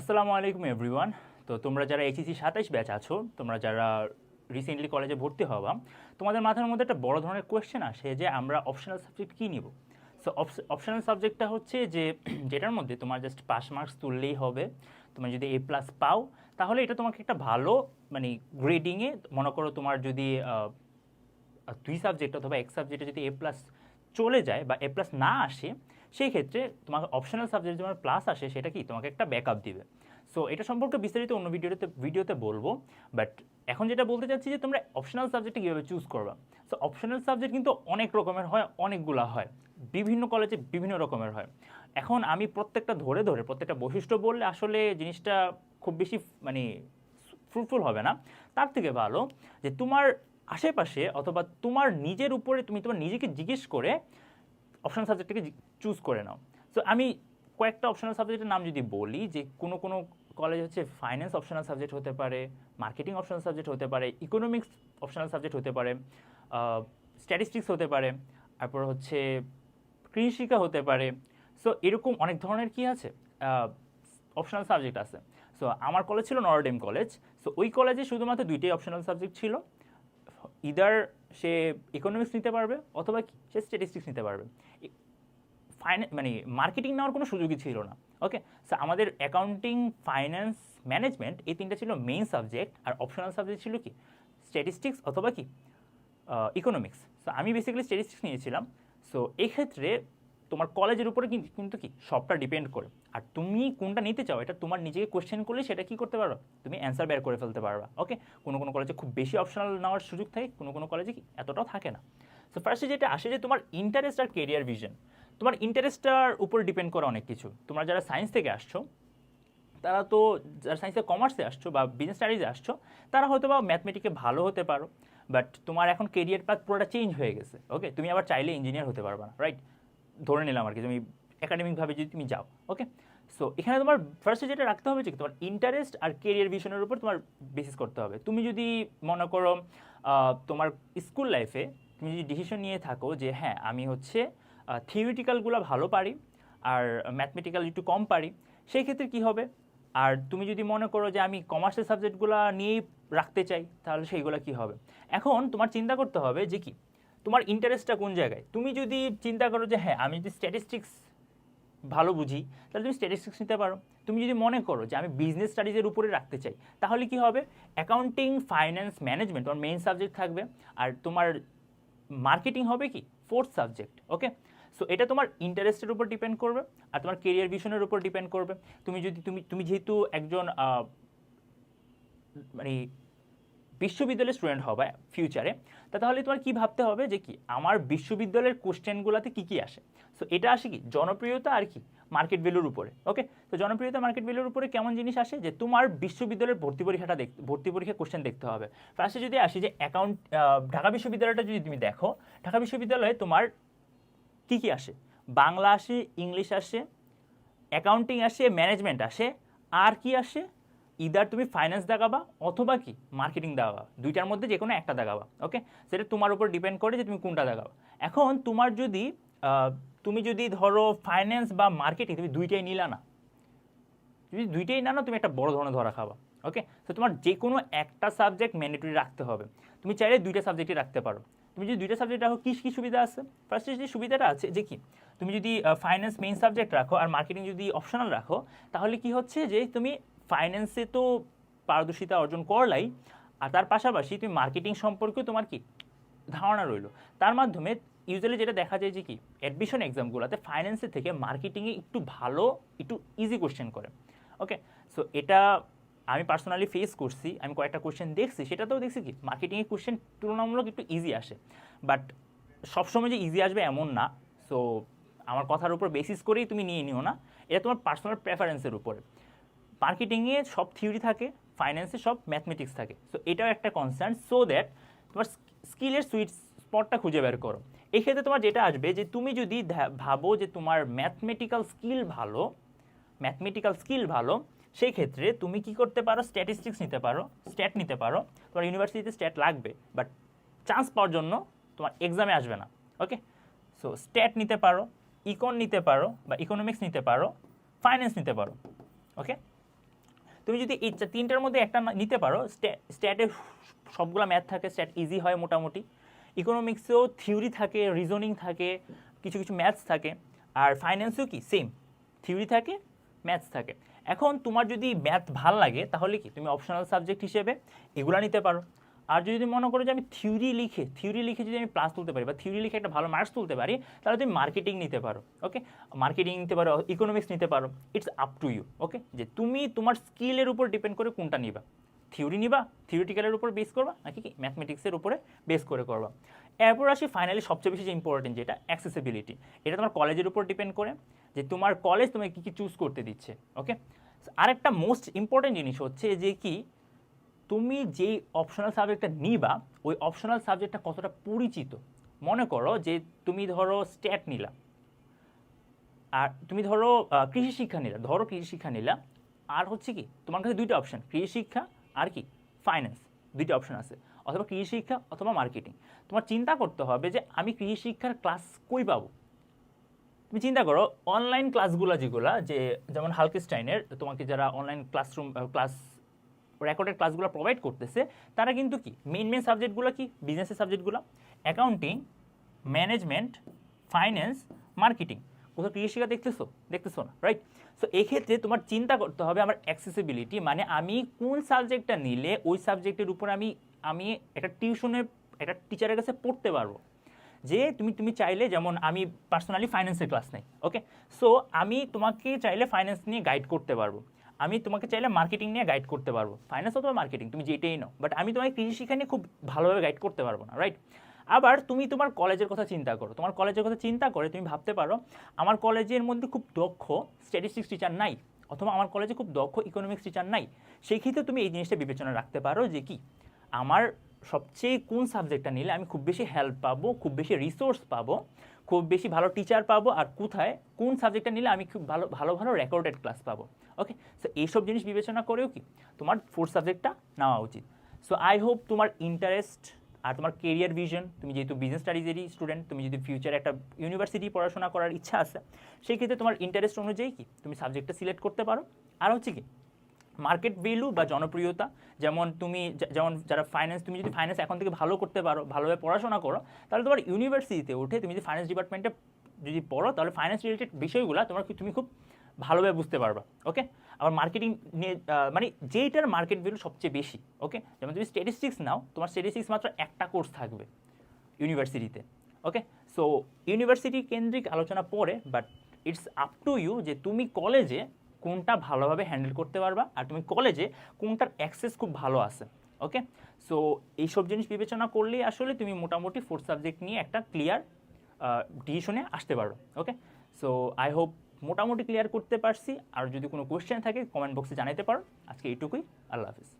আসসালামু আলাইকুম এভরিওয়ান তো তোমরা যারা এইচএসি সাতাইশ ব্যাচ আছো, তোমরা যারা রিসেন্টলি কলেজে ভর্তি হওয়া তোমাদের মাথার মধ্যে একটা বড় ধরনের কোয়েশ্চেন আসে যে আমরা অপশনাল সাবজেক্ট কী নিব? সো অপশনাল সাবজেক্টটা হচ্ছে যে, যেটার মধ্যে তোমার জাস্ট পাস মার্কস তুললেই হবে। তুমি যদি এ প্লাস পাও, তাহলে এটা তোমাকে একটা ভালো মানে গ্রেডিংয়ে মনে করো তোমার যদি দুই সাবজেক্ট অথবা এক সাবজেক্টে যদি এ প্লাস চলে যায় বা এ প্লাস না আসে সেই ক্ষেত্রে তোমাকে অপশনাল সাবজেক্ট তোমার প্লাস আসে, সেটা কি? তোমাকে একটা ব্যাকআপ দিবে। সো এটা সম্পর্কে বিস্তারিত অন্য ভিডিওতে ভিডিওতে বলব। বাট এখন যেটা বলতে চাচ্ছি যে, তোমরা অপশনাল সাবজেক্টে কীভাবে চুজ করবা? সো অপশনাল সাবজেক্ট কিন্তু অনেক রকমের হয়, অনেকগুলা হয়। বিভিন্ন কলেজে বিভিন্ন রকমের হয়। এখন আমি প্রত্যেকটা ধরে ধরে, প্রত্যেকটা বৈশিষ্ট্য বললে আসলে জিনিসটা খুব বেশি মানে ফ্রুটফুল হবে না। তার থেকে ভালো যে, তোমার আশেপাশে অথবা তোমার নিজের উপরে, তুমি তোমার নিজেকে জিজ্ঞেস করে অপশনাল সাবজেক্টটাকে চুজ করে নাও। সো আমি কয়েকটা অপশনাল সাবজেক্টের নাম যদি বলি, যে কোনো কোনো কলেজ হচ্ছে ফাইন্যান্স অপশনাল সাবজেক্ট হতে পারে মার্কেটিং অপশনাল সাবজেক্ট হতে পারে ইকোনমিক্স অপশনাল সাবজেক্ট হতে পারে স্ট্যাটিস্টিক্স হতে পারে, তারপর হচ্ছে কৃষিকা হতে পারে। সো এরকম অনেক ধরনের কি আছে? অপশনাল সাবজেক্ট আছে। সো আমার কলেজ ছিল নরডেম কলেজ সো ওই কলেজে শুধুমাত্র দুইটাই অপশনাল সাবজেক্ট ছিল। ইদার সে ইকোনমিক্স নিতে পারবে অথবা সে স্ট্যাটিস্টিক্স নিতে পারবে। ফাইন্যান্স মানে মার্কেটিং নেওয়ার কোনো সুযোগই ছিল না ওকে সো আমাদের অ্যাকাউন্টিং ফাইন্যান্স ম্যানেজমেন্ট এই তিনটা ছিল মেইন সাবজেক্ট আর অপশনাল সাবজেক্ট ছিল কি? স্ট্যাটিস্টিক্স অথবা কি? ইকোনমিক্স সো আমি বেসিক্যালি স্ট্যাটিস্টিক্স নিয়েছিলাম। সো এক্ষেত্রে তোমার কলেজের উপরে কিন- কিন্তু কি, সবটা ডিপেন্ড করে। আর তুমি কোনটা নিতে চাও, এটা তোমার নিজেকে কোয়েশ্চেন করলে সেটা কি করতে পারবা? তুমি অ্যান্সার বের করে ফেলতে পারবা ওকে কোনো কোনো কলেজে খুব বেশি অপশনাল নেওয়ার সুযোগ থাকে, কোনো কোনো কলেজে কি এতটাও থাকে না। সো ফার্স্টে যেটা আসে যে তোমার ইন্টারেস্ট আর কেরিয়ার ভিশন তোমার ইন্টারেস্টটার উপর ডিপেন্ড করে অনেক কিছু। তোমরা যারা সায়েন্স থেকে আসছো, তারা তো যারা সায়েন্সে কমার্সে আসছো বা বিজনেস স্টাডিজে আসছো, তারা হয়তো বা ম্যাথমেটিকে ভালো হতে পারো বাট তোমার এখন কেরিয়ার পাথ পুরোটা চেঞ্জ হয়ে গেছে ওকে তুমি আবার চাইলে ইঞ্জিনিয়ার হতে পারবে না রাইট ধরে নিলাম আর কি, তুমি একাডেমিকভাবে যদি তুমি যাও ওকে সো এখানে তোমার ফার্স্টে যেটা রাখতে হবে যে তোমার ইন্টারেস্ট আর কেরিয়ার ভিশনের উপর তোমার বেসিস করতে হবে। তুমি যদি মনে করো তোমার স্কুল লাইফে তুমি যদি ডিসিশন নিয়ে থাকো যে হ্যাঁ আমি হচ্ছে থিওরিটিক্যালগুলো ভালো পারি আর ম্যাথমেটিক্যাল একটু কম পারি, সেই ক্ষেত্রে কি হবে? আর তুমি যদি মনে করো যে আমি কমার্সের সাবজেক্টগুলো নিয়েই রাখতে চাই, তাহলে সেইগুলো কি হবে? এখন তোমার চিন্তা করতে হবে যে কি? তোমার ইন্টারেস্টটা কোন জায়গায়? তুমি যদি চিন্তা করো যে হ্যাঁ আমি যদি স্ট্যাটিস্টিক্স ভালো বুঝি, তাহলে তুমি স্ট্যাটিস্টিক্স নিতে পারো। তুমি যদি মনে করো যে, আমি বিজনেস স্টাডিজের উপরে রাখতে চাই, তাহলে কি হবে? অ্যাকাউন্টিং ফাইন্যান্স ম্যানেজমেন্ট তোমার মেইন সাবজেক্ট থাকবে। আর তোমার মার্কেটিং হবে কি? ফোর্থ সাবজেক্ট ওকে সো এটা তোমার ইন্টারেস্টের উপর ডিপেন্ড করবে, আর তোমার কেরিয়ার ভিশনের উপর ডিপেন্ড করবে। তুমি যদি, তুমি তুমি যেহেতু একজন মানে বিশ্ববিদ্যালয়ের স্টুডেন্ট হবে ফিউচারে তা তাহলে তোমার কি ভাবতে হবে যে কি, আমার বিশ্ববিদ্যালয়ের কোশ্চেনগুলোতে কি কি আসে? সো এটা আসে কি, জনপ্রিয়তা আর কি মার্কেট ভ্যালুর উপরে ওকে তো জনপ্রিয়তা মার্কেট ভ্যালুর উপরে কেমন জিনিস আসে? যে তোমার বিশ্ববিদ্যালয়ের ভর্তি পরীক্ষাটা দেখ, ভর্তি পরীক্ষা কোশ্চেন দেখতে হবে। ফার্স্টে যদি আসি যে অ্যাকাউন্ট ঢাকা বিশ্ববিদ্যালয়টা যদি তুমি দেখো, ঢাকা বিশ্ববিদ্যালয়ে তোমার কি কি আসে? বাংলা আসে, ইংলিশ আসে অ্যাকাউন্টিং আসে ম্যানেজমেন্ট আসে, আর কি আসে? ইদার তুমি ফাইন্যান্স দেখাবা অথবা কি মার্কেটিং দেখাবা। দুইটার মধ্যে যে কোনো একটা দেখাবা ওকে সেটা তোমার উপর ডিপেন্ড করে যে তুমি কোনটা দেখাবা। এখন তোমার যদি তুমি যদি ধরো ফাইন্যান্স বা মার্কেটিং তুমি দুইটাই নিলা না। যদি দুইটাই না তুমি একটা বড় ধরনের ধরা খাবা ওকে তো তোমার যে কোনো একটা সাবজেক্ট ম্যান্ডেটরি রাখতে হবে। তুমি চাইলে দুইটা সাবজেক্টই রাখতে পারো। তুমি যদি দুইটা সাবজেক্ট রাখো, কী কী সুবিধা আছে? ফার্স্টে যে সুবিধাটা আছে, যে কি, তুমি যদি ফাইন্যান্স মেইন সাবজেক্ট রাখো আর মার্কেটিং যদি অপশনাল রাখো, তাহলে কি হচ্ছে যে, তুমি ফাইন্যান্সে তো পারদর্শিতা অর্জন করলাই, আর তার পাশাপাশি তুমি মার্কেটিং সম্পর্কেও তোমার কি ধারণা রইল? তার মাধ্যমে ইউজুয়ালি যেটা দেখা যায় যে কি অ্যাডমিশন এক্সামগুলোতে ফাইন্যান্সের থেকে মার্কেটিংয়ে একটু ভালো, একটু ইজি কোশ্চেন করে। ওকে সো এটা আমি পার্সোনালি ফেস করছি, আমি কয়েকটা কোশ্চেন দেখছি, সেটাতেও দেখছি কি মার্কেটিংয়ের কোশ্চেন তুলনামূলক একটু ইজি আসে। বাট সবসময় যে ইজি আসবে এমন না। সো আমার কথার উপর বেসিস করেই তুমি নিয়ে নিও না। এটা তোমার পার্সোনাল প্রেফারেন্সের উপরে। মার্কেটিংয়ে সব থিওরি থাকে ফাইন্যান্সে সব ম্যাথমেটিক্স থাকে। সো এটাও একটা কনসার্ন সো দ্যাট তোমার স্কিলের সুইট স্পটটা খুঁজে বের করো। এক্ষেত্রে তোমার যেটা আসবে যে, তুমি যদি ভাবো যে তোমার ম্যাথমেটিক্যাল স্কিল ভালো ম্যাথমেটিক্যাল স্কিল ভালো সেই ক্ষেত্রে তুমি কি করতে পারো? স্ট্যাটিস্টিক্স নিতে পারো স্ট্যাট নিতে পারো। তোমার ইউনিভার্সিটিতে স্ট্যাট লাগবে বাট চান্স পাওয়ার জন্য তোমার এক্সামে আসবে না ওকে সো স্ট্যাট নিতে পারো ইকন নিতে পারো, বা ইকোনমিক্স নিতে পারো ফাইন্যান্স নিতে পারো ওকে তুমি যদি এই তিনটার মধ্যে একটা নিতে পারো স্ট্যাটে সবগুলো ম্যাথ থাকে, স্ট্যাট ইজি হয় মোটামুটি। ইকোনমিক্সেও থিওরি থাকে রিজনিং থাকে, কিছু কিছু ম্যাথস থাকে, আর ফাইন্যান্সেও কি? সেম থিওরি থাকে ম্যাথস থাকে। এখন তোমার যদি ম্যাথ ভালো লাগে, তাহলে কি? তুমি অপশনাল সাবজেক্ট হিসেবে এগুলা নিতে পারো। আর যদি মনে করো যে আমি থিওরি লিখে থিওরি লিখে যদি আমি প্লাস তুলতে পারি বা থিওরি লিখে একটা ভালো মার্কস তুলতে পারি, তাহলে তুমি মার্কেটিং নিতে পারো ওকে মার্কেটিং নিতে পারো ইকোনমিক্স নিতে পারো it's up to you okay যে তুমি তোমার স্কিলের উপর ডিপেন্ড করে কোনটা নিবা? থিওরি নিবা? থিওরিটিক্যালের উপর বেস করবা? নাকি কি? ম্যাথমেটিক্সের উপরে বেস করে করবা? এরপর আসি ফাইনালি সবচেয়ে বেশি যে ইম্পর্টেন্ট যেটা অ্যাক্সেসিবিলিটি এটা তোমার কলেজের উপর ডিপেন্ড করে, যে তোমার কলেজ তোমাকে কী কী চুজ করতে দিচ্ছে ওকে আরেকটা মোস্ট ইম্পর্টেন্ট জিনিস হচ্ছে যে কি তুমি যেই অপশনাল সাবজেক্টটা নিবা, ওই অপশনাল সাবজেক্টটা কতটা পরিচিত? মনে করো যে তুমি ধরো স্ট্যাট নিলা, আর তুমি ধরো কৃষি শিক্ষা নিলা, ধরো কৃষি শিক্ষা নিলা, আর হচ্ছে কি, তোমার কাছে দুইটা অপশন কৃষি শিক্ষা আর কি ফাইন্যান্স দুইটা অপশন আছে, অথবা কৃষি শিক্ষা অথবা মার্কেটিং তোমার চিন্তা করতে হবে যে আমি কৃষি শিক্ষার ক্লাস কই পাবো? তুমি চিন্তা করো অনলাইন ক্লাসগুলো যেগুলো, যে যেমন হালকিস্টাইনের, তোমাকে যারা অনলাইন ক্লাসরুম ক্লাস রেকর্ডেড ক্লাসগুলো প্রোভাইড করতেছে, তারা কিন্তু কি? মেন মেন সাবজেক্টগুলো কি? বিজনেসের সাবজেক্টগুলো অ্যাকাউন্টিং ম্যানেজমেন্ট ফাইন্যান্স মার্কেটিং কোথাও কৃষিকা দেখতেছো? দেখতেছো না রাইট সো এক্ষেত্রে তোমার চিন্তা করতে হবে আমার অ্যাক্সেসিবিলিটি মানে আমি কোন সাবজেক্টটা নিলে ওই সাবজেক্টের উপর আমি আমি একটা টিউশনে একটা টিচারের কাছে পড়তে পারব? যে তুমি তুমি চাইলে যেমন আমি পার্সোনালি ফাইন্যান্সের ক্লাস নেই ওকে সো আমি তোমাকে চাইলে ফাইন্যান্স নিয়ে গাইড করতে পারব। আমি তোমাকে চাইলে মার্কেটিং নিয়ে গাইড করতে পারব। ফাইন্যান্স অথবা মার্কেটিং তুমি যেটাই নাও। বাট আমি তোমাকে কৃষি শিক্ষা নিয়ে খুব ভালোভাবে গাইড করতে পারব না রাইট আবার তুমি তোমার কলেজের কথা চিন্তা করো। তোমার কলেজের কথা চিন্তা করে তুমি ভাবতে পারো, আমার কলেজের মধ্যে খুব দক্ষ স্ট্যাটিস্টিক্স টিচার নাই, অথবা আমার কলেজে খুব দক্ষ ইকোনমিক্স টিচার নাই। সেই ক্ষেত্রে তুমি এই জিনিসটা বিবেচনা রাখতে পারো যে কি, আমার সবচেয়ে কোন সাবজেক্টটা নিলে আমি খুব বেশি হেল্প পাবো, খুব বেশি রিসোর্স পাবো খুব বেশি ভালো টিচার পাবো আর কোথায়, কোন সাবজেক্টটা নিলে আমি খুব ভালো ভালো ভালো রেকর্ডেড ক্লাস পাবো। ওকে সো এইসব জিনিস বিবেচনা করেও কি তোমার ফোর্থ সাবজেক্টটা নেওয়া উচিত। সো আই হোপ তোমার ইন্টারেস্ট আর তোমার কেরিয়ার ভিশন তুমি যেহেতু বিজনেস স্টাডিজেরই স্টুডেন্ট তুমি যদি ফিউচারে একটা ইউনিভার্সিটি পড়াশোনা করার ইচ্ছা আছে, সেই ক্ষেত্রে তোমার ইন্টারেস্ট অনুযায়ী কি তুমি সাবজেক্টটা সিলেক্ট করতে পারো। আর হচ্ছে কি মার্কেট ভ্যালু বা জনপ্রিয়তা, যেমন তুমি যেমন যারা ফাইন্যান্স তুমি যদি ফাইন্যান্স এখন থেকে ভালো করতে পারো, ভালোভাবে পড়াশোনা করো, তাহলে তোমার ইউনিভার্সিটিতে উঠে তুমি যদি ফাইন্যান্স ডিপার্টমেন্টে যদি পড়ো, তাহলে ফাইন্যান্স রিলেটেড বিষয়গুলো তোমার তুমি খুব ভালোভাবে বুঝতে পারবা ওকে আবার মার্কেটিং নিয়ে মানে যেইটার মার্কেট ভ্যালু সবচেয়ে বেশি ওকে যেমন তুমি স্ট্যাটিস্টিক্স নাও, তোমার স্ট্যাটিস্টিক্স মাত্র একটা কোর্স থাকবে ইউনিভার্সিটিতে ওকে সো ইউনিভার্সিটি কেন্দ্রিক আলোচনা পরে but it's up to you যে তুমি কলেজে কোনটা ভালোভাবে হ্যান্ডেল করতে পারবা আর তুমি কলেজে কোনটার অ্যাক্সেস খুব ভালো আছে ওকে সো এইসব জিনিস বিবেচনা করলেই আসলে তুমি মোটামুটি ফোর্থ সাবজেক্ট নিয়ে একটা ক্লিয়ার ডিসিশনে আসতে পারো ওকে সো আই হোপ মোটামুটি ক্লিয়ার করতে পারছি। আর যদি কোনো কোয়েশ্চেন থাকে কমেন্ট বক্সে জানাতে পারো। আজকে এইটুকুই। আল্লাহ হাফিজ।